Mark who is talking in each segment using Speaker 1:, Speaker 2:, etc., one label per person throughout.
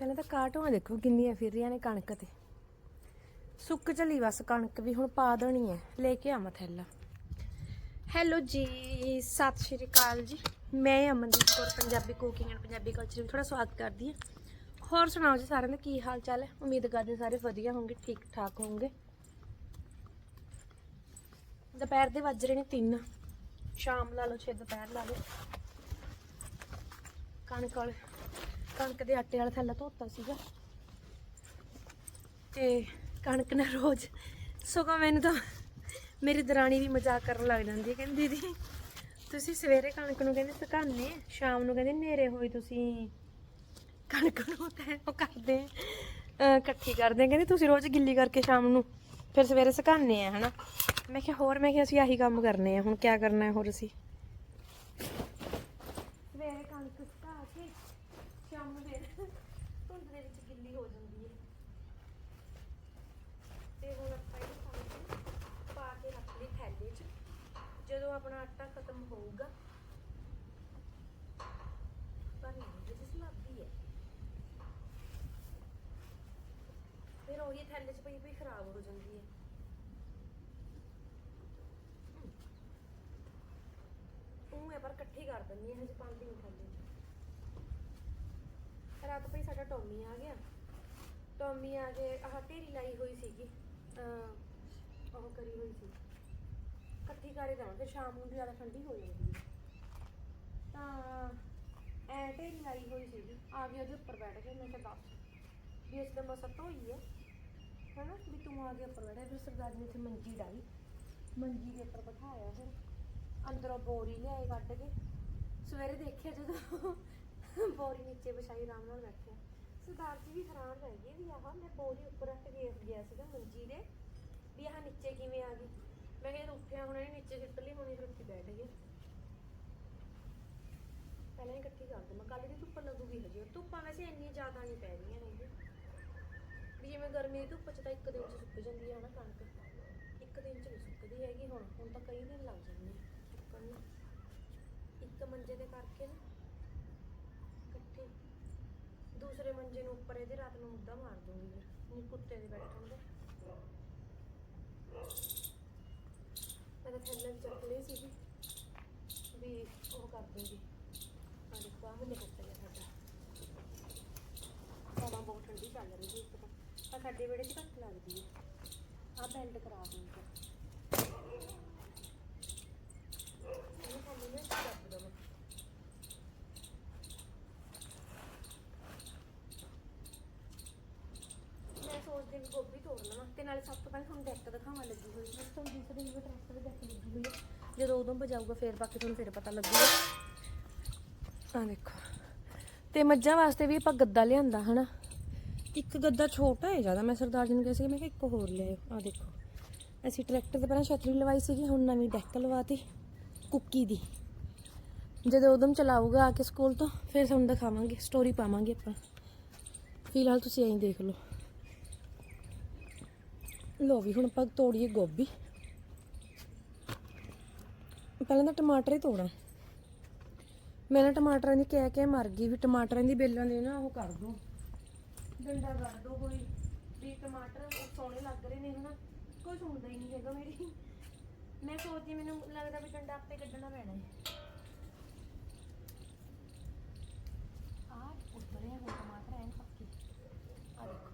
Speaker 1: ਪਹਿਲਾਂ ਤਾਂ ਕਾਟੋਆਂ ਦੇਖੋ ਕਿੰਨੀਆਂ ਫਿਰ ਰਹੀਆਂ ਨੇ ਕਣਕ ਤੇ। ਸੁੱਕ ਚਲੀ ਬਸ ਕਣਕ ਵੀ ਹੁਣ ਪਾ ਦੇਣੀ ਹੈ ਲੈ ਕੇ ਆਵਾਂ ਥੈਲਾ। ਹੈਲੋ ਜੀ, ਸਤਿ ਸ਼੍ਰੀ ਅਕਾਲ ਜੀ। ਮੈਂ Amandeep Kaur, Punjabi cooking and Punjabi culture ਵਿੱਚ ਤੁਹਾਡਾ ਸਵਾਗਤ ਕਰਦੀ ਹਾਂ। ਹੋਰ ਸੁਣਾਓ ਜੀ ਸਾਰਿਆਂ ਦਾ ਕੀ ਹਾਲ ਚਾਲ ਹੈ ਉਮੀਦ ਕਰਦੇ ਸਾਰੇ ਵਧੀਆ ਹੋਣਗੇ, ਠੀਕ ਠਾਕ ਹੋਣਗੇ। ਦੁਪਹਿਰ ਦੇ ਵੱਜ ਰਹੇ ਨੇ 3 ਸ਼ਾਮ ਲਾ ਲਓ, ਛੇ ਦੁਪਹਿਰ ਲਾ ਲਓ। ਕਣਕ ਵਾਲੇ ਕਣਕ ਦੇ ਆਟੇ ਵਾਲਾ ਥੈਲਾ ਧੋਤਾ ਸੀਗਾ। ਤੇ ਕਣਕ ਨਾਲ ਰੋਜ਼ ਸਗੋਂ ਮੈਨੂੰ ਤਾਂ ਮੇਰੀ ਦਰਾਣੀ ਵੀ ਮਜ਼ਾਕ ਕਰਨ ਲੱਗ ਜਾਂਦੀ ਹੈ ਕਹਿੰਦੀ ਦੀਦੀ, ਤੁਸੀਂ ਸਵੇਰੇ ਕਣਕ ਨੂੰ ਕਹਿੰਦੇ ਸੁਕਾਉਂਦੇ ਸ਼ਾਮ ਨੂੰ ਕਹਿੰਦੇ ਨੇਰੇ ਹੋਈ ਤੁਸੀਂ। ਕਣਕ ਨੂੰ ਤੈ ਉਹ ਕਰਦੇ ਇਕੱਠੀ ਕਰਦੇ ਕਹਿੰਦੇ ਤੁਸੀਂ ਰੋਜ਼ ਗਿੱਲੀ ਕਰਕੇ ਸ਼ਾਮ ਨੂੰ ਫਿਰ ਸਵੇਰੇ ਸੁਕਾਉਂਦੇ ਆ, ਹਨਾ। ਮੈਂ ਕਿਹਾ ਹੋਰ, ਮੈਂ ਕਿਹਾ ਅਸੀਂ ਆਹੀ ਕੰਮ ਕਰਨੇ ਆ, ਹੁਣ ਕੀ ਕਰਨਾ ਹੈ ਹੋਰ ਅਸੀਂ ਸਵੇਰੇ ਕਣਕ ਸੁਕਾ ਕੇ ਸ਼ਾਮ ਨੂੰ ਫਿਰ ਧੁੰਦ ਦੇ ਵਿੱਚ ਗਿੱਲੀ ਹੋ ਜਾਂਦੀ ਹੈ ਤੇ ਹੁਣ ਆਪਾਂ ਇਹ ਕਣਕ ਪਾ ਕੇ ਰੱਖ ਲਈ ਥੈਲੇ 'ਚ ਜਦੋਂ ਆਪਣਾ ਆਟਾ ਖਤਮ ਹੋਊਗਾ ਪਰ ਨਹੀਂ ਜਿਸ ਸਲਾਬੀ ਹੈ ਫਿਰ ਉਹੀ ਥੈਲੇ 'ਚ ਪਈ ਪਈ ਖਰਾਬ ਹੋ ਜਾਂਦੀ ਹੈ ਉਹ ਹੈ ਪਰ ਇਕੱਠੀ ਕਰ ਦਿੰਦੀ ਹੈ ਹਜੇ ਪਾਉਂਦੀ ਨਹੀਂ ਥੈਲੇ ਰਾਤ ਪਈ ਸਾਡਾ ਟੋਮੀ ਆ ਗਿਆ। ਟੋਮੀ ਆ ਕੇ ਆਹ ਢੇਰੀ ਲਾਈ ਹੋਈ ਸੀਗੀ। ਅਹ ਉਹ ਕਰੀ ਹੋਈ ਸੀ। ਇਕੱਠੀ ਕਰੇ ਜਾਵਾਂ ਫਿਰ ਸ਼ਾਮ ਨੂੰ ਜ਼ਿਆਦਾ ਠੰਡੀ ਹੋ ਜਾਂਦੀ ਤਾਂ ਐ ਢੇਰੀ ਲਾਈ ਹੋਈ ਸੀਗੀ, ਆ ਕੇ ਉਹਦੇ ਉੱਪਰ ਬੈਠ ਕੇ, ਮੈਂ ਕਿਹਾ ਦੱਸ ਵੀ ਇਸ ਦਾ ਮਸਾ ਧੋਈ ਹੈ। ਹਨਾ? ਵੀ ਤੂੰ ਆ ਕੇ ਉੱਪਰ ਬੈਠਾ, ਫਿਰ ਸਰਦਾਰ ਨੇ ਇੱਥੇ ਮੰਜੀ ਡਾਈ ਮੰਜੀ ਦੇ ਉੱਪਰ ਬਿਠਾਇਆ ਫਿਰ। ਅੰਦਰੋਂ ਬੋਰੀ ਲਿਆਏ ਕੱਢ ਕੇ। ਸਵੇਰੇ ਦੇਖਿਆ ਜਦੋਂ ਬੋਰੀ ਨੀਚੇ ਵਿਛਾਈ ਆਰਾਮ ਨਾਲ ਬੈਠਿਆ। ਸਰਦਾਰ ਜੀ ਵੀ ਹੈਰਾਨ ਰਹਿ ਗਏ ਵੀ ਆਹ ਮੈਂ ਬੋਰੀ ਉੱਪਰ ਰੱਖ ਕੇ ਗਿਆ ਸੀਗਾ ਮੰਜੀ ਦੇ, ਵੀ ਆਹ ਨੀਚੇ ਕਿਵੇਂ ਆ ਗਈ। ਮੈਂ ਕਿਹਾ ਉੱਠਿਆ ਹੁਣ ਇਹਨੇ ਨੀਚੇ ਸਿੱਟ ਲਈ, ਹੁਣੀ ਫਿਰ ਬੈਠ ਗਈ ਪਹਿਲਾਂ ਹੀ ਇਕੱਠੀ ਕਰ ਦਵਾਂ। ਕੱਲ ਦੀ ਧੁੱਪ ਲੱਗੂਗੀ ਹਜੇ। ਧੁੱਪਾਂ ਵੈਸੇ ਇੰਨੀਆਂ ਜ਼ਿਆਦਾ ਨਹੀਂ ਪੈ ਰਹੀਆਂ ਨੇ ਵੀ ਜਿਵੇਂ ਗਰਮੀ ਦੀ ਧੁੱਪ ਚ ਤਾਂ ਇੱਕ ਦਿਨ ਚ ਸੁੱਕ ਜਾਂਦੀ ਹੈ ਨਾ ਕਣਕ। ਇੱਕ ਦਿਨ ਚ ਨਹੀਂ ਸੁੱਕਦੀ ਹੈਗੀ ਹੁਣ। ਹੁਣ ਤਾਂ ਕਈ ਦਿਨ ਲੱਗ ਜਾਂਦੇ ਨੇ ਸੁੱਕਣ ਨੂੰ ਇੱਕ ਮੰਜੇ ਦੇ ਕਰਕੇ ਨਾ ਇਕੱਠੇ ਦੂਸਰੇ ਮੰਜੇ ਨੂੰ ਉੱਪਰ ਇਹਦੇ ਰਾਤ ਨੂੰ ਮੁੱਦਾ ਮਾਰ ਦੂੰਗੀ ਫਿਰ, ਨਹੀਂ ਕੁੱਤੇ ਦੇ ਬੈਠਣ ਦੇ। ਮੈਂ ਤਾਂ ਥੱਲੇ ਵੀ ਚੱਕ ਲਈ ਸੀਗੀ ਵੀ ਉਹ ਕਰ ਦੂੰਗੀ। ਆ ਦੇਖੋ, ਆਹ ਮੈਨੂੰ ਕੁੱਤੇ ਗਿਆ ਸਾਡਾ। ਹਵਾ ਬਹੁਤ ਠੰਡੀ ਚੱਲ ਰਹੀ ਸੀ ਇੱਕ ਤਾਂ। ਆ ਸਾਡੇ ਵਿਹੜੇ 'ਚ ਘੱਟ ਲੱਗਦੀ ਹੈ ਆ ਬੈਲਟ ਕਰਾ ਦੂੰਗਾ। ਇਹਨੂੰ ਥੱਲੇ ਨੂੰ ਚੱਕ ਦਵਾਂ ਮੈਂ ਸੋਚਦੀ ਵੀ ਗੋਭੀ ਤੋੜ ਲਵਾਂ ਸਭ ਤੋਂ ਪਹਿਲਾਂ ਤੁਹਾਨੂੰ ਡੈਕ ਦਿਖਾਵਾਂ ਲੱਗੀ ਹੋਈ ਹੈ ਤੁਹਾਨੂੰ ਦੂਸਰੇ ਵੀ ਟਰੈਕਟਰ ਦੇ ਡੈਕ ਲੱਗੀ ਹੋਈ ਹੈ ਜਦੋਂ ਉਦੋਂ ਵਜਾਊਗਾ, ਫੇਰ ਬਾਕੀ ਤੁਹਾਨੂੰ ਫੇਰ ਪਤਾ ਲੱਗੂਗਾ। ਆ ਦੇਖੋ। ਤੇ ਮੱਝਾਂ ਵਾਸਤੇ ਵੀ ਆਪਾਂ ਗੱਦਾ ਲਿਆਂਦਾ, ਹਨਾ? ਇੱਕ ਗੱਦਾ ਛੋਟਾ ਹੈ ਜ਼ਿਆਦਾ। ਮੈਂ ਸਰਦਾਰ ਜੀ ਨੂੰ ਕਿਹਾ ਸੀ ਮੈਂ ਕਿਹਾ ਇੱਕ ਹੋਰ ਲਿਆਓ ਆ ਦੇਖੋ। ਅਸੀਂ ਟਰੈਕਟਰ ਤੇ ਪਹਿਲਾਂ ਛਤਰੀ ਲਵਾਈ ਸੀਗੀ, ਹੁਣ ਨਵੀਂ ਡੈਕ ਲਵਾਤੀ। ਕੁੱਕੀ ਦੀ। ਜਦੋਂ ਉਦਮ ਚਲਾਊਗਾ ਆ ਕੇ ਸਕੂਲ ਤੋਂ, ਫਿਰ ਤੁਹਾਨੂੰ ਦਿਖਾਵਾਂਗੇ ਸਟੋਰੀ ਪਾਵਾਂਗੇ ਆਪਾਂ। ਫਿਲਹਾਲ ਤੁਸੀਂ ਐਂ ਦੇਖ ਲਓ। ਲੋ ਵੀ ਹੁਣ ਆਪਾਂ ਤੋੜੀਏ ਗੋਭੀ। ਪਹਿਲਾਂ ਤਾਂ ਟਮਾਟਰ ਹੀ ਤੋੜਾਂ। ਮੈਂ ਨਾ ਟਮਾਟਰਾਂ ਦੀ ਕਹਿ ਕੇ ਮਰ ਗਈ ਵੀ ਟਮਾਟਰਾਂ ਦੀ ਬੇਲਾਂ ਦੇ ਨਾ ਉਹ ਕਰ ਦੋ। ਡੰਡਾ ਕਰ ਦੋ ਕੋਈ। ਵੀ ਟਮਾਟਰ ਸੋਹਣੇ ਲੱਗ ਰਹੇ ਨੇ ਹਨਾ। ਕੋਈ ਸੁਣਦਾ ਹੀ ਨਹੀਂ ਹੈਗਾ ਮੇਰੀ। ਮੈਂ ਸੋਚਦੀ ਮੈਨੂੰ ਲੱਗਦਾ ਵੀ ਡੰਡਾ ਆਪੇ ਕੱਢਣਾ ਪੈਣਾ ਹੈ। ਆ ਉੱਪਰ ਹੈ ਟਮਾਟਰ ਐਨ ਪੱਕੀ ਆ ਦੇਖੋ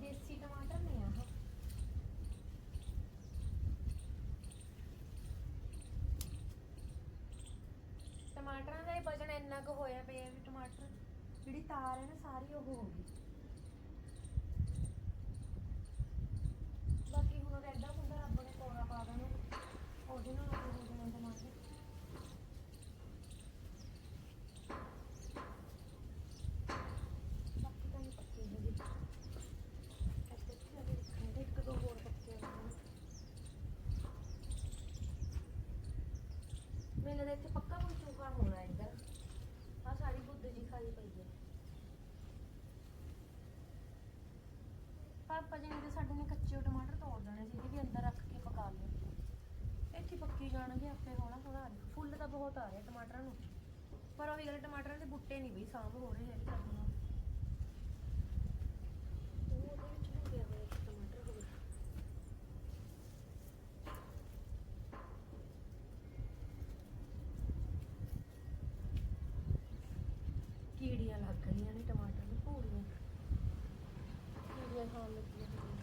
Speaker 1: ਦੇਸੀ ਟਮਾਟਰ ਨੇ ਆਹ ਟਮਾਟਰਾਂ ਦਾ ਹੀ ਵਜਨ ਇੰਨਾ ਕੁ ਹੋਇਆ ਪਿਆ ਵੀ ਟਮਾਟਰ ਜਿਹੜੀ ਤਾਰ ਹੈ ਨਾ ਸਾਰੀ ਉਹ ਹੋ ਗਈ। ਬਾਕੀ ਹੁਣ ਉਹਦਾ ਐਡਾ ਹੁੰਦਾ ਰੱਬ ਨੇ ਕੋਰਾ ਪਾ ਦੇਣਾ। ਉਹਦੇ ਨਾਲ ਉਹ ਹੋ ਜਾਣਾ ਟਮਾਟਰ। ਬਾਕੀ ਤਾਂ ਨਹੀਂ ਪੱਕੇ ਹੈਗੇ ਇੱਥੇ ਤਾਂ ਹਜੇ ਰੱਖਾਂਗੇ, ਇੱਕ ਦੋ ਹੋਰ ਪੱਕੇ ਹੋਣੇ ਮੈਨੂੰ ਲੱਗਦਾ ਇੱਥੇ ਪੱਕਾ ਕੋਈ ਚੂਹਾ ਹੋਣਾ ਇੱਧਰ ਆ ਸਾਰੀ ਬੁੱਧ ਜੀ ਪਈ ਹੈ ਪਾਪਾ ਜੀ ਨੇ ਤਾਂ ਸਾਡੇ ਨੇ ਕੱਚੇ ਟਮਾਟਰ ਤੋੜ ਦੇਣੇ ਸੀ ਵੀ ਅੰਦਰ ਰੱਖ ਕੇ ਪਕਾ ਲਓ। ਇੱਥੇ ਪੱਕੀ ਜਾਣਗੇ ਆਪੇ ਹੌਲਾ ਹੌਲਾ ਆ ਫੁੱਲ ਤਾਂ ਬਹੁਤ ਆ ਰਹੇ ਟਮਾਟਰਾਂ ਨੂੰ। ਪਰ ਉਹੀ ਗੱਲ ਟਮਾਟਰਾਂ ਦੇ ਬੁੱਟੇ ਨਹੀਂ ਵੀ ਸਾਂਭ ਹੋ ਰਹੇ ਹੈਗੇ ਸਾਡੇ ਨਾਲ ਉਹ ਉਹਦੇ ਵਿੱਚ ਹੋ ਗਿਆ ਹੋਇਆ ਇੱਕ ਟਮਾਟਰ ਹੋਰ ਕੀੜੀਆਂ ਲੱਗ ਰਹੀਆਂ ਨੇ ਟਮਾਟਰ ਨੂੰ ਪੂਰੀਆਂ ਕੀੜੀਆਂ ਖਾਣ ਲੱਗੀਆਂ ਹੋਈਆਂ।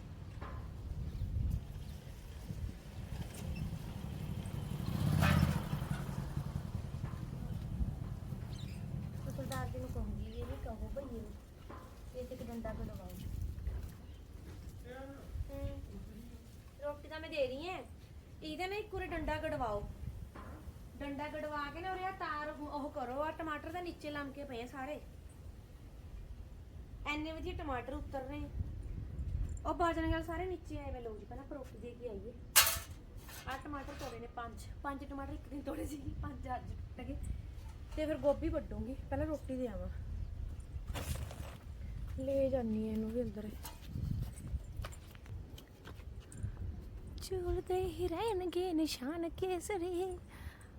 Speaker 1: ਤੇ ਸਰਦਾਰ ਜੀ ਨੂੰ ਕਹੂੰਗੀ ਇਹ ਵੀ ਕਹੋ ਭਈਏ ਨੂੰ ਇਹ ਤੇ ਇੱਕ ਡੰਡਾ ਕਢਵਾਓ ਹੂੰ। ਰੋਟੀ ਤਾਂ ਮੈਂ ਦੇ ਰਹੀ ਐ। ਇਹਦੇ ਨਾਲ ਇੱਕ ਉਰੇ ਡੰਡਾ ਕਢਵਾਓ। ਡੰਡਾ ਕਢਵਾ ਕੇ ਨਾ ਉਰੇ ਆ ਤਾਰ ਉਹ ਕਰੋ। ਆ ਟਮਾਟਰ ਤਾਂ ਨੀਚੇ ਲੰਮ ਕੇ ਪਏ ਆ ਸਾਰੇ। ਐਨੇ ਵਜੇ ਟਮਾਟਰ ਉਤਰ ਰਹੇ ਉਹ ਬਾਜਣ ਨਾਲ ਸਾਰੇ ਨੀਚੇ ਆਏ ਵੇ। ਲੋ ਜੀ, ਪਹਿਲਾਂ ਪਰੋਟੀ ਦੇ ਕੇ ਆਈਏ। ਆ ਟਮਾਟਰ ਤੋੜੇ ਨੇ ਪੰਜ। ਪੰਜ ਟਮਾਟਰ ਇੱਕ ਦਿਨ ਤੋੜੇ ਸੀ ਪੰਜ ਅੱਜ ਟੁੱਟ ਗਏ। ਤੇ ਫਿਰ ਗੋਭੀ ਵੱਡੂੰਗੀ ਪਹਿਲਾਂ ਰੋਟੀ ਦੇ ਆਵਾਂ। ਲੈ ਜਾਨੀ ਐ ਇਹਨੂੰ ਵੀ ਅੰਦਰ। ਝੂਲਦੇ ਹੀ ਰਹਿਣਗੇ ਨਿਸ਼ਾਨ ਕੇਸਰੀ।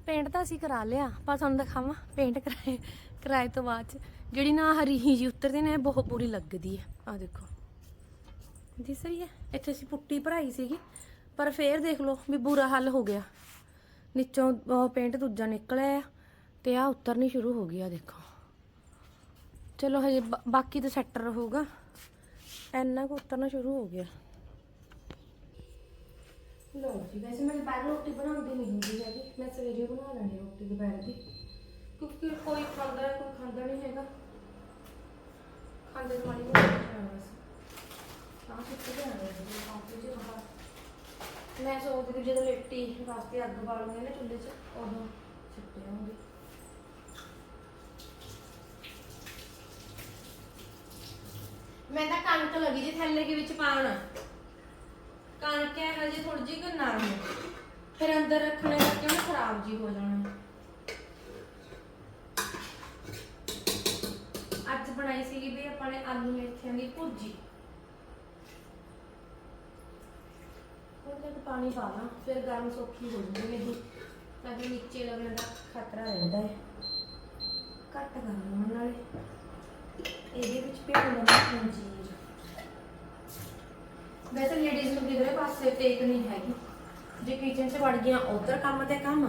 Speaker 1: ਪੇਂਟ ਤਾਂ ਅਸੀਂ ਕਰਾ ਲਿਆ, ਪਰ ਤੁਹਾਨੂੰ ਦਿਖਾਵਾਂ ਪੇਂਟ ਕਰਾਏ ਕਰਾਏ ਤੋਂ ਬਾਅਦ 'ਚ। ਜਿਹੜੀ ਨਾ ਹਰੀ ਜੀ ਉਤਰਦੀ ਨੇ ਬਹੁਤ ਬੁਰੀ ਲੱਗਦੀ ਹੈ। ਆ ਦੇਖੋ। ਦਿਸ ਰਹੀ ਹੈ, ਇੱਥੇ ਅਸੀਂ ਪੁੱਟੀ ਭਰਾਈ ਸੀਗੀ, ਪਰ ਫੇਰ ਦੇਖ ਲਓ ਵੀ ਬੁਰਾ ਹੱਲ ਹੋ ਗਿਆ। ਨੀਚੋਂ ਪੇਂਟ ਦੂਜਾ ਨਿਕਲਿਆ ਤੇ ਆ ਉਤਰਨੀ ਸ਼ੁਰੂ ਹੋ ਗਈ ਆ ਦੇਖੋ। ਚਲੋ ਹਜੇ ਬਾ- ਬਾਕੀ ਤਾਂ ਸੈੱਟ ਰਹੂਗਾ ਇੰਨਾ ਕੁ ਉਤਰਨਾ ਸ਼ੁਰੂ ਹੋ ਗਿਆ ਲੋ ਜੀ ਵੈਸੇ ਮੈਂ ਦੁਪਹਿਰ ਰੋਟੀ ਬਣਾਉਂਦੀ ਨਹੀਂ ਹੁੰਦੀ ਹੈਗੀ ਮੈਂ ਸਵੇਰੇ ਬਣਾ ਲੈਣੀ ਰੋਟੀ ਦੁਪਹਿਰ ਦੀ ਕਿਉਂਕਿ ਕੋਈ ਖਾਂਦਾ ਹੈ ਕੋਈ ਖਾਂਦਾ ਨਹੀਂ ਹੈਗਾ ਖਾਂਦੇ ਤਾਂ ਮਾੜੀ ਮੋਟੀ ਖਾਣਾ ਬਸ ਤਾਂ ਕਿੱਥੇ ਜਾਣਾ ਹੈ ਜੀ ਕਾਫੀ ਜੀ ਬਾਹਰ ਮੈਂ ਸੋਚਦੀ ਕਿ ਜਦੋਂ ਲਿੱਟੀ ਵਾਸਤੇ ਅੱਗ ਬਾਲੂਗੇ ਨਾ ਚੁੱਲ੍ਹੇ 'ਚ ਉਦੋਂ ਛਿੱਟੇ ਆਉਂਗੇ ਮੈਂ ਤਾਂ ਕਣਕ ਲੱਗੀ ਜੀ ਥੈਲੇ ਦੇ ਵਿੱਚ ਪਾਉਣ। ਕਣਕ ਹੈ ਹਜੇ ਥੋੜੀ ਜਿਹੀ ਕੁ ਨਰਮ ਫਿਰ ਅੰਦਰ ਰੱਖਣੇ ਕਰਕੇ ਉਹਨੇ ਖਰਾਬ ਅੱਜ ਬਣਾਈ ਸੀਗੀ ਵੀ ਆਪਾਂ ਨੇ ਆਲੂ ਮੇਥਿਆਂ ਦੀ ਭੁਰਜੀ। ਉਹਦੇ ਵਿੱਚ ਪਾਣੀ ਪਾ ਫਿਰ ਗਰਮ ਸੌਖੀ ਹੋ ਜੂਗੀ ਮੇਰੀ ਤਾਂ ਕਿ ਨੀਚੇ ਲੱਗਣ ਦਾ ਖਤਰਾ ਰਹਿੰਦਾ ਹੈ ਘੱਟ ਕਰ ਲਵਾਂ ਨਾਲੇ। ਇਹਦੇ ਵਿੱਚ ਭਿਉਂ ਲਵਾਂ ਵੈਸੇ ਲੇਡੀਜ਼ ਨੂੰ ਕਿਧਰੇ ਪਾਸੇ ਟੇਕ ਨਹੀਂ ਹੈਗੀ ਜੇ ਕਿਚਨ 'ਚ ਵੜ ਗਈਆਂ ਉਧਰ ਕੰਮ ਤੇ ਕੰਮ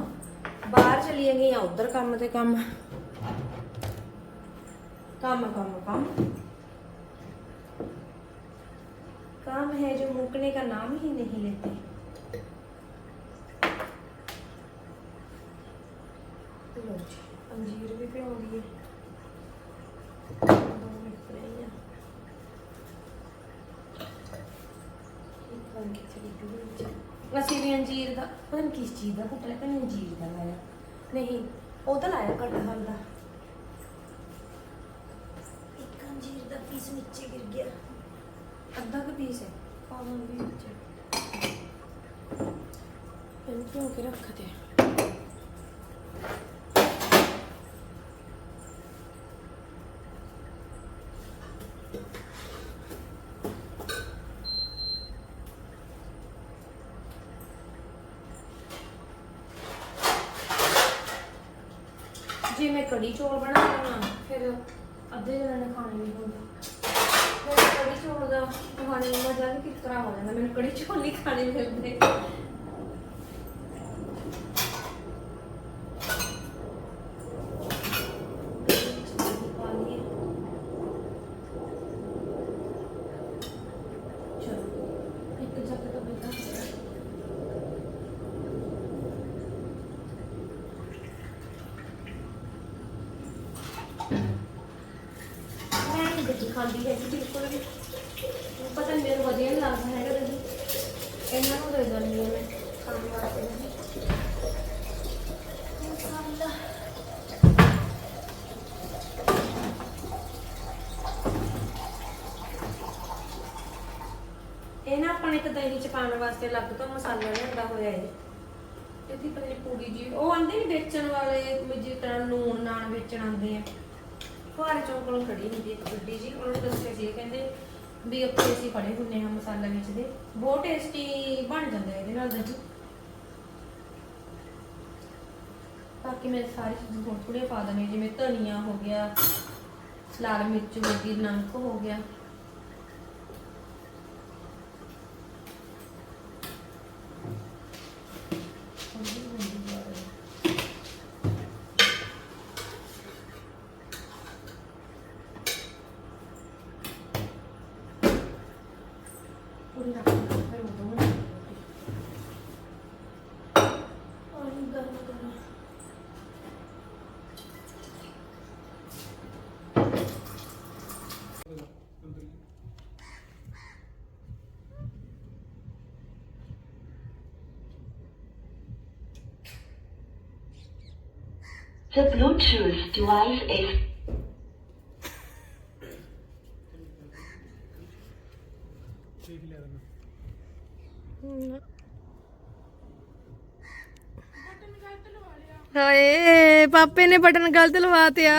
Speaker 1: ਬਾਹਰ ਚਲੀਆਂ ਗਈਆਂ ਉਧਰ ਕੰਮ ਤੇ ਕੰਮ काम काम काम काम है जो मुकने का नाम ही नहीं लेते ਅਸੀਂ ਵੀ ਅੰਜੀਰ ਦਾ ਪਤਾ ਨਹੀਂ ਕਿਸ ਚੀਜ਼ ਦਾ ਪੁੱਟ ਲਿਆ ਪਤਾ ਨਹੀਂ ਅੰਜੀਰ ਦਾ ਲਾਇਆ। ਨਹੀਂ ਉਹ ਤਾਂ ਲਾਇਆ ਕਟਹਲ ਦਾ। ਇੱਕ ਅੰਜੀਰ ਦਾ ਪੀਸ ਨੀਚੇ ਗਿਰ ਗਿਆ। ਅੱਧਾ ਕੁ ਪੀਸ ਹੈ ਪਾਵਾਂ ਵੀ ਵਿੱਚ। ਇਹਨੂੰ ਕਿਉਂ ਕੇ ਰੱਖਦੇ ਜੇ ਮੈਂ ਕੜੀ ਚੌਲ ਬਣਾ ਲਵਾਂ ਫਿਰ ਅੱਧੇ ਜਣਾਂ ਨੇ ਖਾਣੇ ਨਹੀਂ ਹੁੰਦੇ ਮੈਨੂੰ ਕੜੀ ਚੌਲ ਦਾ ਖਾਣੇ ਦਾ ਮਜ਼ਾ ਵੀ ਕਿਸ ਤਰ੍ਹਾਂ ਹੋ ਜਾਂਦਾ, ਮੈਨੂੰ ਕੜੀ ਚੌਲ ਨਹੀਂ ਖਾਣੇ ਮਿਲਦੇ ਪਾ ਲਈਏ। ਚਲੋ ਇੱਕ ਜੱਗ ਤਾਂ ਬੇਟਾ ਮੈਂ ਨਹੀਂ ਦਹੀਂ ਖਾਂਦੀ ਹੈਗੀ ਬਿਲਕੁਲ ਵੀ ਮੈਨੂੰ ਪਤਾ ਨਹੀਂ ਮੈਨੂੰ ਵਧੀਆ ਨਹੀਂ ਲੱਗਦਾ ਹੈਗਾ ਦਹੀਂ ਇਹਨਾਂ ਨੂੰ ਦੇ ਦਿੰਦੀ ਹਾਂ ਮੈਂ ਖਾਣ ਵਾਸਤੇ ਦਹੀਂ ਮਸਾਲਾ ਇਹ ਨਾ ਦਹੀਂ ਚ ਪਾਉਣ ਵਾਸਤੇ ਅਲੱਗ ਤੋਂ ਮਸਾਲਾ ਲਿਆਂਦਾ ਹੋਇਆ ਹੈ ਇਹਦੀ ਪਤਾ ਨਹੀਂ ਪੂਰੀ ਜੀ, ਉਹ ਆਂਦੇ ਨਹੀਂ ਵੇਚਣ ਵਾਲੇ ਵੀ ਜਿਸ ਤਰ੍ਹਾਂ ਨੂਨ ਨਾਨ ਵੇਚਣ ਆਉਂਦੇ ਆ। ਫੁਹਾਰੇ ਚੌਂਕ ਕੋਲ ਖੜੀ ਹੁੰਦੀ ਇੱਕ ਗੱਡੀ ਜੀ, ਉਹਨਾਂ ਨੇ ਦੱਸਿਆ ਸੀ ਕਹਿੰਦੇ ਵੀ ਉੱਥੇ ਅਸੀਂ ਖੜੇ ਹੁੰਨੇ ਹਾਂ ਮਸਾਲਾ ਵੇਚਦੇ ਬਹੁਤ ਟੇਸਟੀ ਬਣ ਜਾਂਦਾ ਇਹਦੇ ਨਾਲ ਦਹੀਂ। ਬਾਕੀ ਮੈਂ ਸਾਰੀ ਚੀਜ਼ਾਂ ਥੋੜ੍ਹ ਥੋੜ੍ਹੀਆਂ ਪਾ ਦਣੀ ਜਿਵੇਂ ਧਨੀਆ ਹੋ ਗਿਆ, ਲਾਲ ਮਿਰਚ ਹੋ ਗਈ, ਨਮਕ ਹੋ ਗਿਆ ਪੂਰੀ ਰੱਖ ਦਿੰਦੀ ਹਾਂ, ਫਿਰ ਉਦੋਂ ਬਣਾਉਂਦੀ ਹਾਂ ਰੋਟੀ। ਪਾਣੀ ਗਰਮ ਕਰਨਾ
Speaker 2: The Bluetooth device is
Speaker 1: ਹਾਏ, ਪਾਪੇ ਨੇ ਬਟਨ ਗਲਤ ਲਵਾਤਿਆ।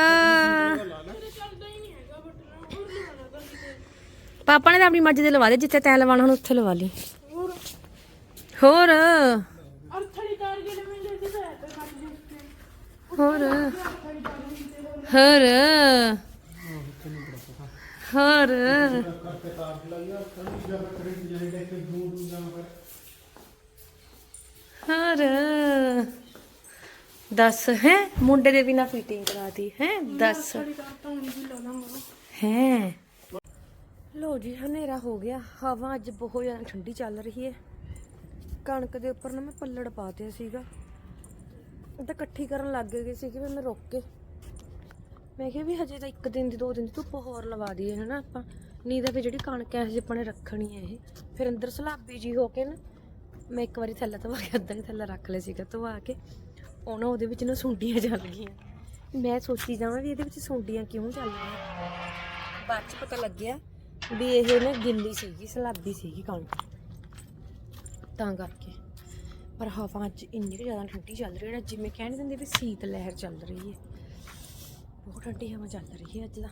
Speaker 1: ਪਾਪਾ ਨੇ ਤਾਂ ਆਪਣੀ ਮਰਜ਼ੀ ਦੇ ਲਵਾ ਦੇ ਜਿੱਥੇ ਤੈਂ ਲਵਾਣਾ ਹੁਣ ਉੱਥੇ ਲਵਾ ਲਈ। ਹੋਰ ਹੋਰ ਹੋਰ ਹੋਰ
Speaker 3: ਕਰਤੇ ਤਾਰ ਚਲਾਈ ਆ ਕੰਨੀ ਜਗ੍ਹਾ ਕਰੇ ਜਿਹੜੇ ਲੈ ਕੇ ਦੂਰ ਦੂਰ ਜਾਣਾ ਪਰ
Speaker 1: ਹੋਰ। ਦੱਸ ਹੈ ਮੁੰਡੇ ਦੇ ਬਿਨਾ ਫਿਟਿੰਗ ਕਰਾਤੀ ਹੈ, ਦੱਸ। ਹੈ। ਲੋ ਜੀ, ਹਨੇਰਾ ਹੋ ਗਿਆ। ਹਵਾ ਅੱਜ ਬਹੁਤ ਜ਼ਿਆਦਾ ਠੰਡੀ ਚੱਲ ਰਹੀ ਹੈ। ਕਣਕ ਦੇ ਉੱਪਰ ਨਾ ਮੈਂ ਪੱਲੜ ਪਾ ਦਿਆ ਸੀਗਾ। ਉਹ ਤਾਂ ਇਕੱਠੀ ਕਰਨ ਲੱਗ ਗਈ ਸੀ ਕਿ ਮੈਂ ਰੁਕ ਕੇ। ਮੈਂ ਕਿਹਾ ਵੀ ਹਜੇ ਤਾਂ ਇੱਕ ਦਿਨ ਦੀ, ਦੋ ਦਿਨ ਦੀ ਧੁੱਪ ਹੋਰ ਲਵਾ ਦਈਏ, ਹਨਾ ਆਪਾਂ। ਨਹੀਂ ਤਾਂ ਫਿਰ ਜਿਹੜੀ ਕਣਕ ਐ ਹਜੇ ਆਪਾਂ ਨੇ ਰੱਖਣੀ ਹੈ ਇਹ। ਫਿਰ ਅੰਦਰ ਸਲਾਬੀ ਜੀ ਹੋ ਕੇ ਨਾ, ਮੈਂ ਇੱਕ ਵਾਰੀ ਥੱਲੇ ਧਵਾ ਕੇ, ਅੱਧਾ ਕੁ ਥੱਲੇ ਰੱਖ ਲਿਆ ਸੀਗਾ ਧਵਾ ਕੇ। ਉਹਨਾਂ ਉਹਦੇ ਵਿੱਚ ਨਾ ਸੁੰਡੀਆਂ ਚੱਲ ਗਈਆਂ। ਮੈਂ ਸੋਚੀ ਜਾਵਾਂ ਵੀ ਇਹਦੇ ਵਿੱਚ ਸੁੰਡੀਆਂ ਕਿਉਂ ਚੱਲ ਰਹੀਆਂ। ਬਾਅਦ ਚ ਪਤਾ ਲੱਗਿਆ ਵੀ ਇਹ ਨਾ ਗਿੱਲੀ ਸੀਗੀ, ਸਲਾਬੀ ਸੀਗੀ ਕਣਕ। ਤਾਂ ਕਰਕੇ। ਪਰ ਹਵਾ ਅੱਜ ਇੰਨੀ ਕੁ ਜ਼ਿਆਦਾ ਠੰਡੀ ਚੱਲ ਰਹੀ ਹੈ ਜਿਵੇਂ ਕਹਿਣ ਦਿੰਦੇ ਵੀ ਸੀਤ ਲਹਿਰ ਚੱਲ ਰਹੀ ਹੈ। ਬਹੁਤ ਠੰਡੀ ਹਵਾ ਚੱਲ ਰਹੀ ਹੈ ਅੱਜ ਦਾ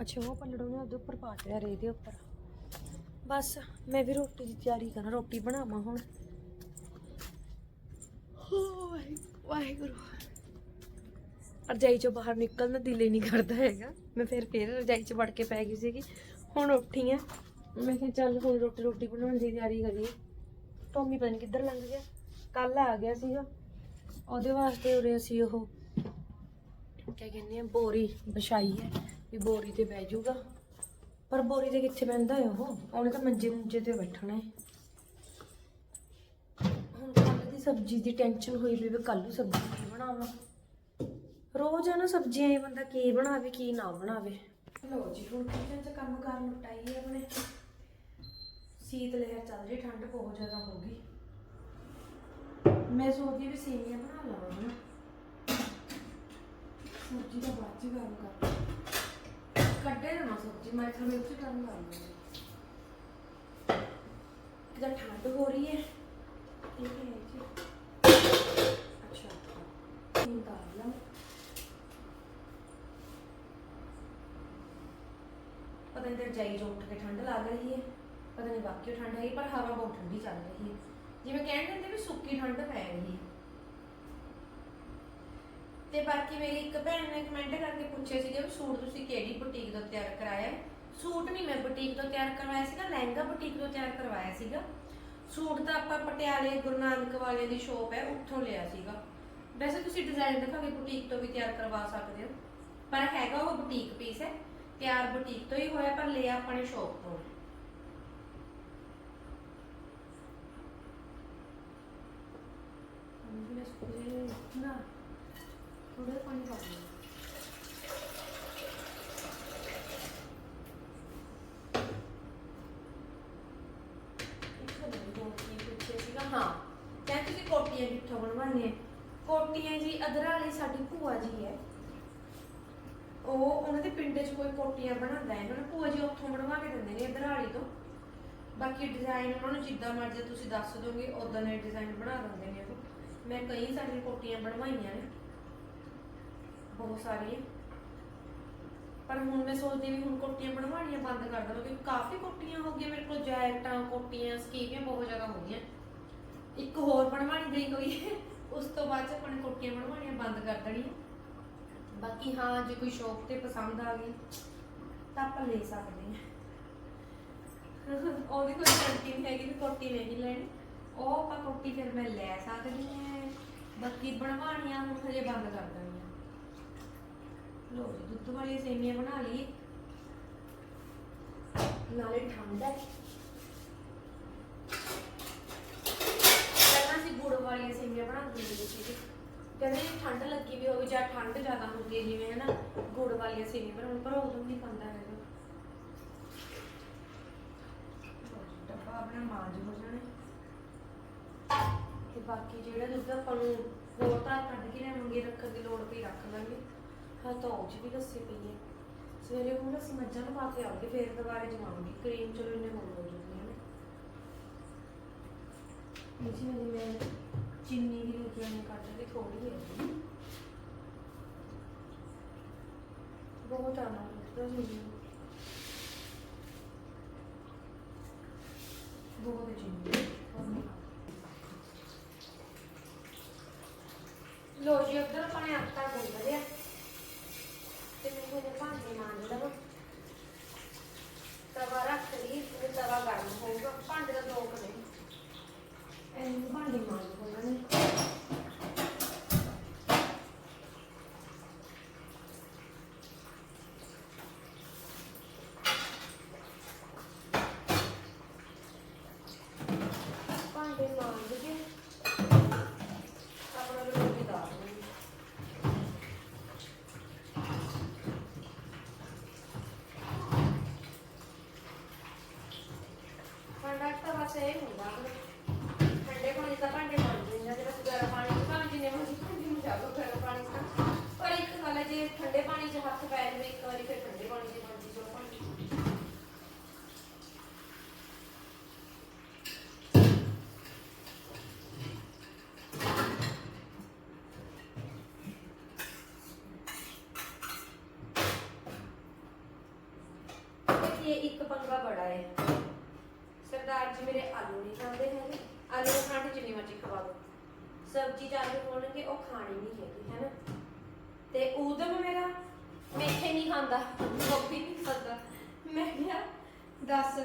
Speaker 1: ਅੱਛਾ, ਉਹ ਪਲੜੋਂ ਨੇ ਉਹਦੇ ਉੱਪਰ ਪਾ ਦਿਆ ਰੇ ਦੇ ਉੱਪਰ। ਬਸ, ਮੈਂ ਵੀ ਰੋਟੀ ਦੀ ਤਿਆਰੀ ਕਰਾਂ, ਰੋਟੀ ਬਣਾਵਾਂ ਹੁਣ। ਹੋ ਵਾਹਿਗੁਰੂ। ਰਜਾਈ ਚੋਂ ਬਾਹਰ ਨਿਕਲਣ ਦਾ ਦਿਲ ਹੀ ਨਹੀਂ ਕਰਦਾ ਹੈਗਾ। ਮੈਂ ਫਿਰ ਫਿਰ ਰਜਾਈ 'ਚ ਵੜ ਕੇ ਪੈ ਗਈ ਸੀਗੀ। ਹੁਣ ਉੱਠੀ ਆ ਮੈਂ ਕਿਹਾ ਚੱਲ ਹੁਣ ਰੋਟੀ ਰੋਟੀ ਬਣਾਉਣ ਦੀ ਤਿਆਰੀ ਕਰੀਏ। ਟੋਮੀ ਪਤਾ ਨਹੀਂ ਕਿੱਧਰ ਲੰਘ ਗਿਆ। ਕੱਲ ਆ ਗਿਆ ਸੀਗਾ। ਉਹਦੇ ਵਾਸਤੇ ਉਰੇ ਅਸੀਂ ਉਹ ਕਿਆ ਕਹਿੰਦੇ ਆ, ਬੋਰੀ ਵਿਛਾਈ ਹੈ ਵੀ ਬੋਰੀ ਤੇ ਬਹਿ ਜਾਊਗਾ। ਪਰ ਬੋਰੀ ਤੇ ਕਿੱਥੇ ਬਹਿੰਦਾ ਹੈ ਉਹ? ਉਹਨੇ ਤਾਂ ਮੰਜੇ ਮੁੰਜੇ ਤੇ ਬੈਠਣਾ ਹੈ। ਹੁਣ ਕੱਲ ਦੀ ਸਬਜ਼ੀ ਦੀ ਟੈਨਸ਼ਨ ਹੋਈ ਵੀ ਕੱਲ ਨੂੰ ਸਬਜ਼ੀ ਕੀ ਬਣਾਵਾਂ। ਰੋਜ਼ ਆ ਨਾ ਸਬਜ਼ੀਆਂ ਹੀ ਬੰਦਾ ਕੀ ਬਣਾਵੇ, ਕੀ ਨਾ ਬਣਾਵੇ। ਲੋ ਜੀ, ਹੁਣ ਕਿਚਨ 'ਚ ਕੰਮ ਕਰ ਲੁਟਾਈ ਆਪਣੇ। ਸੀਤ ਲਹਿਰ ਚੱਲ ਰਹੀ, ਠੰਡ ਬਹੁਤ ਜ਼ਿਆਦਾ ਹੋ ਗਈ। ਮੈਂ ਸੋਚਦੀ ਵੀ ਸੇਵੀਆਂ ਬਣਾ ਲਵਾਂ ਹੁਣ ਸਬਜ਼ੀ ਦਾ ਬਾਅਦ ਚ ਗੱਲ ਕੱਢੇ ਨਾ ਸਬਜ਼ੀ ਮੈਂ ਤੁਹਾਨੂੰ ਉੱਚੀ ਕਰਨ ਲੱਗ ਗਈ ਕਿਦਾਂ ਠੰਡ ਹੋ ਰਹੀ ਹੈ। ਠੀਕ ਹੈ ਜੀ। ਅੱਛਾ ਇਹ ਤੇ ਠੰਡ ਲੱਗ ਰਹੀ ਹੈ। ਪਤਾ ਨਹੀਂ ਬਾਕੀ ਠੰਡ ਹੈ ਪਰ ਹਵਾ ਬਹੁਤ ਠੰਡੀ ਚੱਲ ਰਹੀ ਹੈ। ਜਿਵੇਂ ਕਹਿਣ ਦਿੰਦੇ ਵੀ ਸੁੱਕੀ ਠੰਡ ਪੈ ਰਹੀ ਹੈ। ਤੇ ਬਾਕੀ ਮੇਰੀ ਇੱਕ ਭੈਣ ਨੇ ਕਮੈਂਟ ਕਰਕੇ ਪੁੱਛਿਆ ਸੀਗਾ ਵੀ ਸੂਟ ਤੁਸੀਂ ਕਿਹੜੀ ਬੁਟੀਕ ਤੋਂ ਤਿਆਰ ਕਰਾਇਆ? ਸੂਟ ਨਹੀਂ ਮੈਂ ਬੁਟੀਕ ਤੋਂ ਤਿਆਰ ਕਰਵਾਇਆ ਸੀਗਾ, ਲਹਿੰਗਾ ਬੁਟੀਕ ਤੋਂ ਤਿਆਰ ਕਰਵਾਇਆ ਸੀਗਾ। ਸੂਟ ਤਾਂ ਆਪਾਂ ਪਟਿਆਲੇ, ਗੁਰੂ ਨਾਨਕ ਵਾਲੇ ਦੀ ਸ਼ੋਪ ਹੈ, ਉੱਥੋਂ ਲਿਆ ਸੀਗਾ। ਵੈਸੇ ਤੁਸੀਂ ਡਿਜ਼ਾਈਨ ਦਿਖਾ ਕੇ ਬੁਟੀਕ ਤੋਂ ਵੀ ਤਿਆਰ ਕਰਵਾ ਸਕਦੇ ਹੋ। ਪਰ ਹੈਗਾ ਉਹ ਬੁਟੀਕ ਪੀਸ ਹੈ, ਤਿਆਰ ਬੁਟੀਕ ਤੋਂ ਹੀ ਹੋਇਆ, ਪਰ ਲਿਆ ਆਪਣੇ ਸ਼ੋਪ ਤੋਂ ਨਾ ਥੋੜਾ ਪਾਣੀ ਪਾ ਦਿਓ ਹਾਂ ਕਹਿੰਦੇ ਤੁਸੀਂ ਕੋਟੀਆਂ ਕਿੱਥੋਂ ਬਣਵਾਉਣੀਆਂ ਕੋਟੀਆਂ ਜੀ ਅਦਰਾ ਵਾਲੀ ਸਾਡੀ ਭੂਆ ਜੀ ਹੈ ਉਹ ਉਹਨਾਂ ਦੇ ਪਿੰਡ 'ਚ ਕੋਈ ਕੋਟੀਆਂ ਬਣਾਉਂਦਾ ਹੈ ਉਹਨਾਂ ਨੂੰ ਭੂਆ ਜੀ ਉੱਥੋਂ ਬਣਵਾ ਕੇ ਦਿੰਦੇ ਨੇ ਅਦਰਾ ਵਾਲੀ ਤੋਂ ਬਾਕੀ ਡਿਜ਼ਾਈਨ ਉਹਨਾਂ ਨੂੰ ਜਿੱਦਾਂ ਮਰਜ਼ੀ ਤੁਸੀਂ ਦੱਸ ਦੋਗੇ ਉਦਾਂ ਦੇ ਡਿਜ਼ਾਈਨ ਬਣਾ ਦਿੰਦੇ ਮੈਂ ਕਈ ਸਾਰੀਆਂ ਕੋਟੀਆਂ ਬਣਵਾਈਆਂ ਨੇ, ਬਹੁਤ ਸਾਰੀਆਂ। ਪਰ ਹੁਣ ਮੈਂ ਸੋਚਦੀ ਵੀ ਹੁਣ ਕੋਟੀਆਂ ਬਣਵਾਉਣੀਆਂ ਬੰਦ ਕਰ ਦਵਾਂ, ਕਿਉਂਕਿ ਕਾਫੀ ਕੋਟੀਆਂ ਹੋ ਗਈਆਂ ਮੇਰੇ ਕੋਲ, ਜੈਕਟਾਂ, ਕੋਟੀਆਂ ਸਕੀਵੀਆਂ ਬਹੁਤ ਜ਼ਿਆਦਾ ਹੋ ਗਈਆਂ। ਇੱਕ ਹੋਰ ਬਣਵਾਣੀ ਗਈ ਕੋਈ ਉਸ ਤੋਂ ਬਾਅਦ 'ਚ ਆਪਾਂ ਕੋਟੀਆਂ ਬਣਵਾਉਣੀਆਂ ਬੰਦ ਕਰ ਦੇਣੀਆਂ। ਬਾਕੀ ਹਾਂ, ਜੇ ਕੋਈ ਸ਼ੌਪ ਤੇ ਪਸੰਦ ਆ ਗਈ, ਤਾਂ ਆਪਾਂ ਲੈ ਸਕਦੇ ਹਾਂ। ਉਹਦੀ ਕੋਈ ਗਰੰਟੀ ਨਹੀਂ ਹੈਗੀ ਵੀ ਕੋਟੀ ਨਹੀਂ ਲੈਣੀ। ਉਹ ਆਪਾਂ ਕੋਟੀ ਫਿਰ ਮੈਂ ਲੈ ਸਕਦੀ ਹਾਂ। ਬਾਕੀ ਬਣਵਾਉਣੀਆਂ ਹੁਣ ਹਜੇ ਬੰਦ ਕਰ ਦੇਣੀਆਂ। ਲੋ ਜੀ, ਦੁੱਧ ਵਾਲੀ ਸੇਮੀਆਂ ਬਣਾ ਲਈ। ਨਾਲੇ ਠੰਡ ਹੈ। ਪਹਿਲਾਂ ਅਸੀਂ ਗੁੜ ਵਾਲੀਆਂ ਸੇਮੀਆਂ ਬਣਾਉਂਦੇ ਹੁੰਦੇ ਸੀ ਕਹਿੰਦੇ ਠੰਡ ਲੱਗੀ ਵੀ ਹੋਵੇ ਜਾਂ ਠੰਡ ਜ਼ਿਆਦਾ ਹੁੰਦੀ ਹੈ, ਜਿਵੇਂ ਹੈ ਨਾ ਗੁੜ ਵਾਲੀਆਂ ਸੇਮੀਆਂ ਬਣਾਉਣ, ਪਰ ਉਦੋਂ ਨਹੀਂ ਖਾਂਦਾ ਹੈਗਾ। ਡੱਬਾ ਆਪਣਾ ਮਾਂਜ ਹੋ ਜਾਣਾ। ਬਾਕੀ ਜਿਹੜਾ ਦੁੱਧ ਆਪਾਂ ਨੂੰ ਹੋਰ ਤਾਂ ਕੱਢ ਕੇ ਲਿਆਵਾਂਗੇ, ਰੱਖਣ ਦੀ ਲੋੜ ਪਈ ਰੱਖ ਲਾਂਗੇ। ਹਾਂ, ਤਾਂ ਉਹ 'ਚ ਵੀ ਲੱਸੀ ਪਈ ਹੈ। ਸਵੇਰੇ ਉਹ ਲੱਸੀ ਮੱਝਾਂ ਨੂੰ ਪਾ ਕੇ ਆਉਂਗੀ ਫੇਰ ਦੁਬਾਰਾ ਜਮਾਉਂਗੀ ਕਰੀਮ ਚਲੋ ਇਹਨੇ ਹੋਰ ਹੋ ਜੂਗੀ ਹੈ ਜੀ ਮੇਰੀ ਮੈਂ ਚੀਨੀ ਦੀ ਰੋਟੀਆਂ ਨੇ ਕੱਢ ਕੇ ਥੋੜੀ ਹੈ ਬਹੁਤ ਆਣਾ ਦੁੱਧ ਬਹੁਤ ਚੀਨੀ। ਲੋ ਜੀ ਉੱਧਰ ਆਪਣੇ ਆਟਾ ਗੁੰਨ ਲਿਆ ਤੇ ਮੈਨੂੰ ਇਹਦੇ ਭਾਂਡੇ ਮਾਂਜ ਲਵਾਂ ਤਵਾ ਰੱਖ ਲਈ ਤੇ ਤਵਾ ਗਰਮ ਹੋਊਗਾ ਭਾਂਡੇ ਦਾ ਦੋ ਕਰੇ ਇਹਨੂੰ ਭਾਂਡੇ ਮਾਂਜ ਉਹਨਾਂ ਨੇ ਭਾਂਡੇ ਮਾਂਜ ਕੇ ਆਪਣਾ ਰੋਟੀ ਦਾਲ ਲਈ ਭਾਂਡਾ ਤਾਂ ਬਸ ਇਹ ਹੁੰਦਾ ਕਿ ਠੰਡੇ ਪਾਣੀ ਦਾ ਭਾਂਡੇ ਬਣ ਜਾਂਦੇ ਜਿਹੜਾ ਗਰਮ ਪਾਣੀ ਚ ਭਾਵੇਂ ਜਿੰਨੇ ਮਰਜ਼ੀ ਭਾਂਡੇ ਨੂੰ ਜਾਗੋ ਗਰਮ ਪਾਣੀ ਚ ਪਰ ਇੱਕ ਗੱਲ ਹੈ, ਜੇ ਠੰਡੇ ਪਾਣੀ 'ਚ ਹੱਥ ਪੈ ਜਾਵੇ, ਇੱਕ ਵਾਰੀ ਫਿਰ ਠੰਡੇ ਪਾਣੀ 'ਚ ਬਣ ਜੀ ਜੋ ਭਾਂਡੇ ਤੇ ਮੇਰੇ ਆਲੂ ਨਹੀਂ ਖਾਂਦੇ ਹੈਗੇ। ਆਲੂ ਨੂੰ ਖਾਣ ਜਿੰਨੀ ਮਰਜ਼ੀ ਖਵਾ ਦੋ। ਸਬਜ਼ੀ ਚ ਆਲੂ ਹੋਣਗੇ ਉਹ ਖਾਣੀ ਨਹੀਂ ਹੈਗੀ ਹੈ ਤੇ ਊਦਮ ਮੇਰਾ ਮੇਥੇ ਨਹੀਂ ਖਾਂਦਾ, ਗੋਭੀ ਨਹੀਂ ਖਾਂਦਾ। ਮੈਂ ਕਿਹਾ, ਦੱਸ,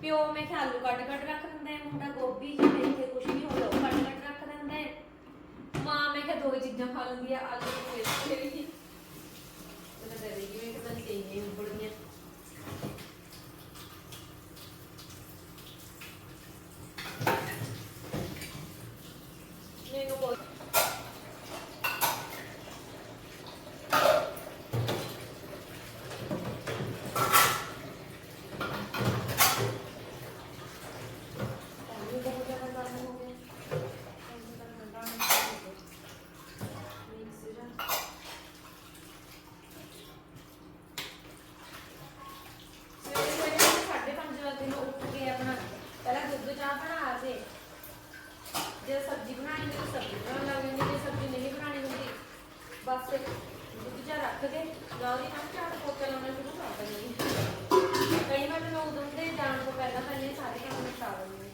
Speaker 1: ਪਿਓ ਮੈਂ ਕਿਹਾ ਆਲੂ ਕੱਟ ਕੱਟ ਰੱਖ ਦਿੰਦਾ ਹੈ, ਮੁੰਡਾ ਗੋਭੀ ਜੀ ਮੇਥੇ ਕੁਝ ਨਹੀਂ ਹੁੰਦਾ ਉਹ ਕੱਟ ਕੱਟ ਰੱਖ ਦਿੰਦਾ ਹੈ। ਮਾਂ ਮੈਂ ਕਿਹਾ ਦੋ ਚੀਜ਼ਾਂ ਖਾ ਲੈਂਦੀ ਆ ਆਲੂ ਤੇ ਮੇਥੇ ਵੀ। ਮੈਂ ਡਰ ਗਈ ਮੈਂ ਕਿਹਾ ਤਾਂ ਸੇਮੀਆਂ ਵੀ ਮੈਨੂੰ ਬਹੁਤ ਪਾਣੀ ਬਹੁਤ ਜ਼ਿਆਦਾ ਗਰਮ ਹੋ ਗਿਆ ਪਾਣੀ ਦਾ ਠੰਡਾ ਨਹੀਂ ਹੋ ਗਿਆ ਮਿਕਸ ਜਾ ਸਵੇਰੇ ਸਵੇਰੇ ਸਾਢੇ ਪੰਜ ਵਜੇ ਨੂੰ ਉੱਠ ਕੇ ਆਪਣਾ ਪਹਿਲਾਂ ਦੁੱਧ ਚਾਹ ਬਣਾ ਕੇ ਜੇ ਸਬਜ਼ੀ ਬਣਾਣੀ ਹੈ ਤਾਂ ਸਬਜ਼ੀ ਬਣਾਉਣ ਲੱਗ ਜਾਂਦੀ ਜੇ ਸਬਜ਼ੀ ਨਹੀਂ ਬਣਾਣੀ ਹੁੰਦੀ ਬਸ ਦੁੱਧ ਚਾਹ ਰੱਖ ਕੇ ਨਾਲ ਦੀ ਨਾਲ ਝਾੜ ਪੋਚਾ ਲਾਉਣਾ ਸ਼ੁਰੂ ਕਰ ਦਿੰਦੀ ਕਈ ਵਾਰ ਮੈਂ ਉਦੋਂ ਦੇ ਜਾਣ ਤੋਂ ਪਹਿਲਾਂ ਪਹਿਲੇ ਸਾਰੇ ਕੰਮ ਨਿਪਟਾ ਦਿੰਦੀ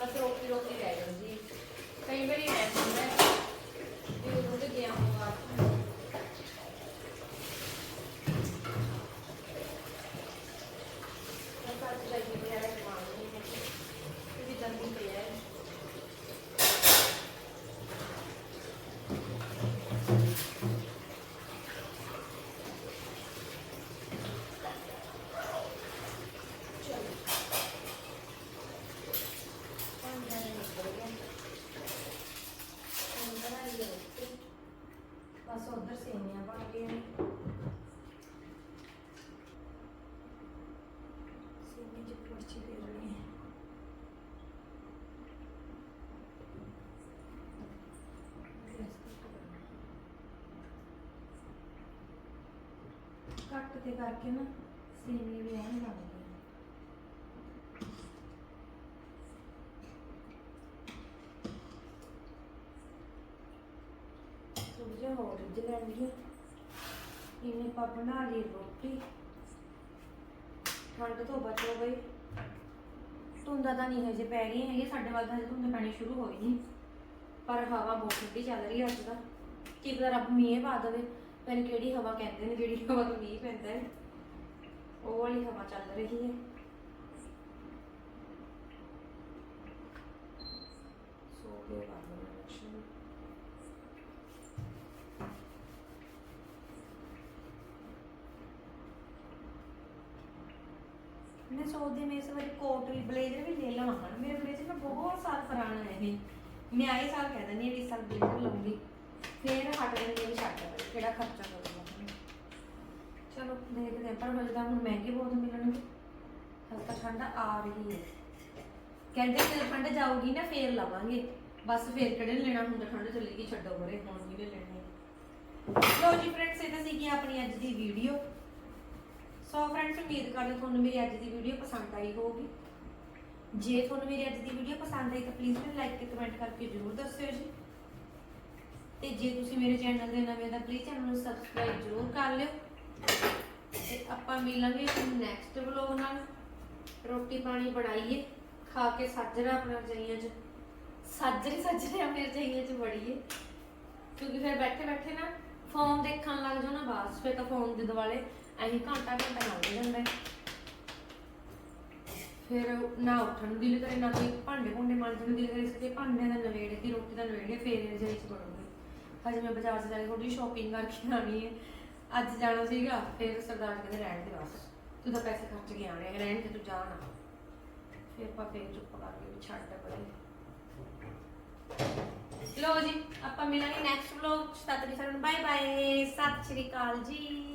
Speaker 1: ਬਸ ਰੋਟੀ ਰੋਟੀ ਰਹਿ ਜਾਂਦੀ ਕਈ ਵਾਰੀ ਰਹਿ ਜਾਂਦਾ ਹੈ ਵੀ ਉਦੋਂ ਦੇ ਗਿਆ ਹੋਊਗਾ ਮੈਂ ਸਾਥ ਲੈ ਕੇ ਮੇਰਾ ਸਮਾਨ ਨਹੀਂ ਹੈ ਕਿ ਜਲਦੀ ਪਿਆ ਹੈ ਚਲੋ ਭਾਂਡਾ ਨਿਕਲ ਗਿਆ ਹੁਣ ਬਣਾਈ ਹੈ ਰੋਟੀ ਬਸ ਉਧਰ ਸੇਮੀਆਂ ਬਣ ਗਈਆਂ ਨੇ ਸੇਮੀ ਚ ਕੁਰਚੀ ਫੇਰਨੀ ਹੈ ਕੱਟ ਤੇ ਕਰਕੇ ਨਾ ਸੇਮੀ ਵੀ ਐਨ ਬਣ ਗਈ। ਥੋੜੀ ਜਿਹੀ ਹੋਰ ਰਿੱਝ ਲੈਂਦੀ ਹੈ। ਇਵੇਂ ਆਪਾਂ ਬਣਾ ਲਈ ਰੋਟੀ। ਠੰਡ ਤੋਂ ਬਚੋ ਬਈ। ਧੁੰਦਾਂ ਤਾਂ ਨਹੀਂ ਹਜੇ ਪੈ ਗਈਆਂ ਹੈਗੀਆਂ, ਸਾਡੇ ਵੱਲ ਤਾਂ ਹਜੇ ਧੁੰਦ ਪੈਣੀ ਸ਼ੁਰੂ ਹੋਈ ਨਹੀਂ। ਪਰ ਹਵਾ ਬਹੁਤ ਠੰਡੀ ਚੱਲ ਰਹੀ ਹੈ ਅੱਜ ਦਾ ਕੀ ਪਤਾ ਰੱਬ ਮੀਂਹ ਪਾ ਦੇਵੇ। ਪਰ ਕਿਹੜੀ ਹਵਾ ਕਹਿੰਦੇ ਨੇ, ਜਿਹੜੀ ਹਵਾ ਤੋਂ ਮੀਂਹ ਪੈਂਦਾ ਹੈ। ਉਹ ਵਾਲੀ ਹਵਾ ਚੱਲ ਰਹੀ ਹੈ। ਸੋ ਗਏ ਬਾਅਦ ਵਿੱਚ ਮੈਂ ਸੋਚਦੀ ਮੈਂ ਇਸ ਵਾਰੀ ਕੋਟ ਵੀ ਬਲੇਜ਼ਰ ਵੀ ਲੈ ਲਵਾਂ। ਮੇਰੇ ਬਲੇਜ਼ਰ ਨਾ ਬਹੁਤ ਸਾਲ ਪੁਰਾਣਾ ਹੈ ਇਹ। ਮੈਂ ਆਏ ਸਾਲ ਕਹਿ ਦਿੰਦੀ ਹਾਂ ਵੀ ਇਸ ਸਾਲ ਬਲੇਜ਼ਰ ਲਵਾਂਗੀ ਫੇਰ ਹਟ ਜਾਂਦੀ ਵੀ ਛੱਡ ਦੇ ਕਿਹੜਾ ਖਰਚਾ ਕਰੂਗਾ ਚਲੋ ਦੇਖਦੇ ਹਾਂ, ਪਰ ਬਜਦਾ ਹੁਣ ਮਹਿੰਗੇ ਬਹੁਤ ਮਿਲਣਗੇ। ਹਲਕਾ ਠੰਡ ਆ ਰਹੀ ਹੈ। ਕਹਿੰਦੇ ਜਦੋਂ ਠੰਡ ਜਾਊਗੀ ਨਾ ਫੇਰ ਲਵਾਂਗੇ। ਬਸ ਫੇਰ ਕਿਹੜੇ ਨੀ ਲੈਣਾ ਹੁੰਦਾ ਠੰਡ ਚੱਲੇਗੀ ਛੱਡੋ ਪਰੇ ਹੁਣ ਵੀ ਲੈ ਲੈਣੇ ਲੋ ਜੀ ਫਰੈਂਡਸ ਇਹ ਤਾਂ ਸੀਗੀ ਆਪਣੀ ਅੱਜ ਦੀ ਵੀਡੀਓ ਸੋ ਫਰੈਂਡਸ ਉਮੀਦ ਕਰਦੇ ਤੁਹਾਨੂੰ ਮੇਰੀ ਅੱਜ ਦੀ ਵੀਡੀਓ ਪਸੰਦ ਆਈ ਹੋਊਗੀ। ਜੇ ਤੁਹਾਨੂੰ ਮੇਰੀ ਅੱਜ ਦੀ ਵੀਡੀਓ ਪਸੰਦ ਆਈ ਤਾਂ ਪਲੀਜ਼ ਮੈਨੂੰ ਲਾਈਕ ਤੇ ਕਮੈਂਟ ਕਰਕੇ ਜ਼ਰੂਰ ਦੱਸਿਓ ਜੀ। ਤੇ ਜੇ ਤੁਸੀਂ ਮੇਰੇ ਚੈਨਲ ਦੇ ਨਵੇਂ ਤਾਂ ਪਲੀਜ਼ ਚੈਨਲ ਨੂੰ ਸਬਸਕ੍ਰਾਈਬ ਜ਼ਰੂਰ ਕਰ ਲਿਓ। ਤੇ ਆਪਾਂ ਮਿਲਾਂਗੇ ਨੈਕਸਟ ਵਲੋਗ ਨਾਲ। ਰੋਟੀ ਪਾਣੀ ਬਣਾਈਏ, ਖਾ ਕੇ ਸੱਜਰਾ ਆਪਣਾ ਰਜਾਈਆਂ 'ਚ। ਸੱਜਰੇ ਸੱਜਰੇ ਆਪਣੇ ਰਜਾਈਆਂ 'ਚ ਵੜੀਏ। ਕਿਉਂਕਿ ਫਿਰ ਬੈਠੇ ਬੈਠੇ ਨਾ ਫੋਨ ਦੇਖਣ ਲੱਗ ਜਾਓ ਨਾ ਬਸ ਫਿਰ ਤਾਂ ਫੋਨ ਦੇ ਦੁਆਲੇ ਅਸੀਂ ਘੰਟਾ ਘੰਟਾ ਲੰਘ ਜਾਂਦਾ। ਫਿਰ ਨਾ ਉੱਠਣ ਨੂੰ ਦਿਲ ਕਰੇ, ਨਾ ਕੋਈ ਭਾਂਡੇ ਭੁੰਡੇ ਮਾਂਜਣ ਨੂੰ ਦਿਲ ਕਰੇ, ਇਸ ਕਰਕੇ ਦਾ ਨਵੇੜੇ ਦੀ ਰੋਟੀ ਦਾ ਨਵੇੜੇ ਫੇਰ ਰਜਾਈ 'ਚ ਵੜੂੰਗੀ ਹਜੇ ਮੈਂ ਬਾਜ਼ਾਰ 'ਚ ਜਾ ਕੇ ਥੋੜੀ ਸ਼ਾਪਿੰਗ ਕਰਕੇ ਆਣੀ ਹੈ। ਅੱਜ ਜਾਣਾ ਸੀਗਾ, ਫਿਰ ਸਰਦਾਰ ਕਹਿੰਦੇ ਰਹਿਣ ਦੇ ਬਸ। ਤੂੰ ਤਾਂ ਪੈਸੇ ਖਰਚ ਕੇ ਆਣੇ ਰਹਿਣ ਤੇ ਤੂੰ ਜਾ ਨਾ। ਫਿਰ ਆਪਾਂ ਫੇਰ ਚੁੱਪ ਕਰਕੇ ਵੀ ਛੱਡ ਪਰੇ ਲੋ ਜੀ, ਆਪਾਂ ਮਿਲਾਂਗੇ ਨੈਕਸਟ ਵਲੌਗ ਤਦ ਤੱਕ ਸਾਰਿਆਂ ਨੂੰ ਬਾਏ ਬਾਏ ਸਤਿ ਸ਼੍ਰੀ ਅਕਾਲ ਜੀ।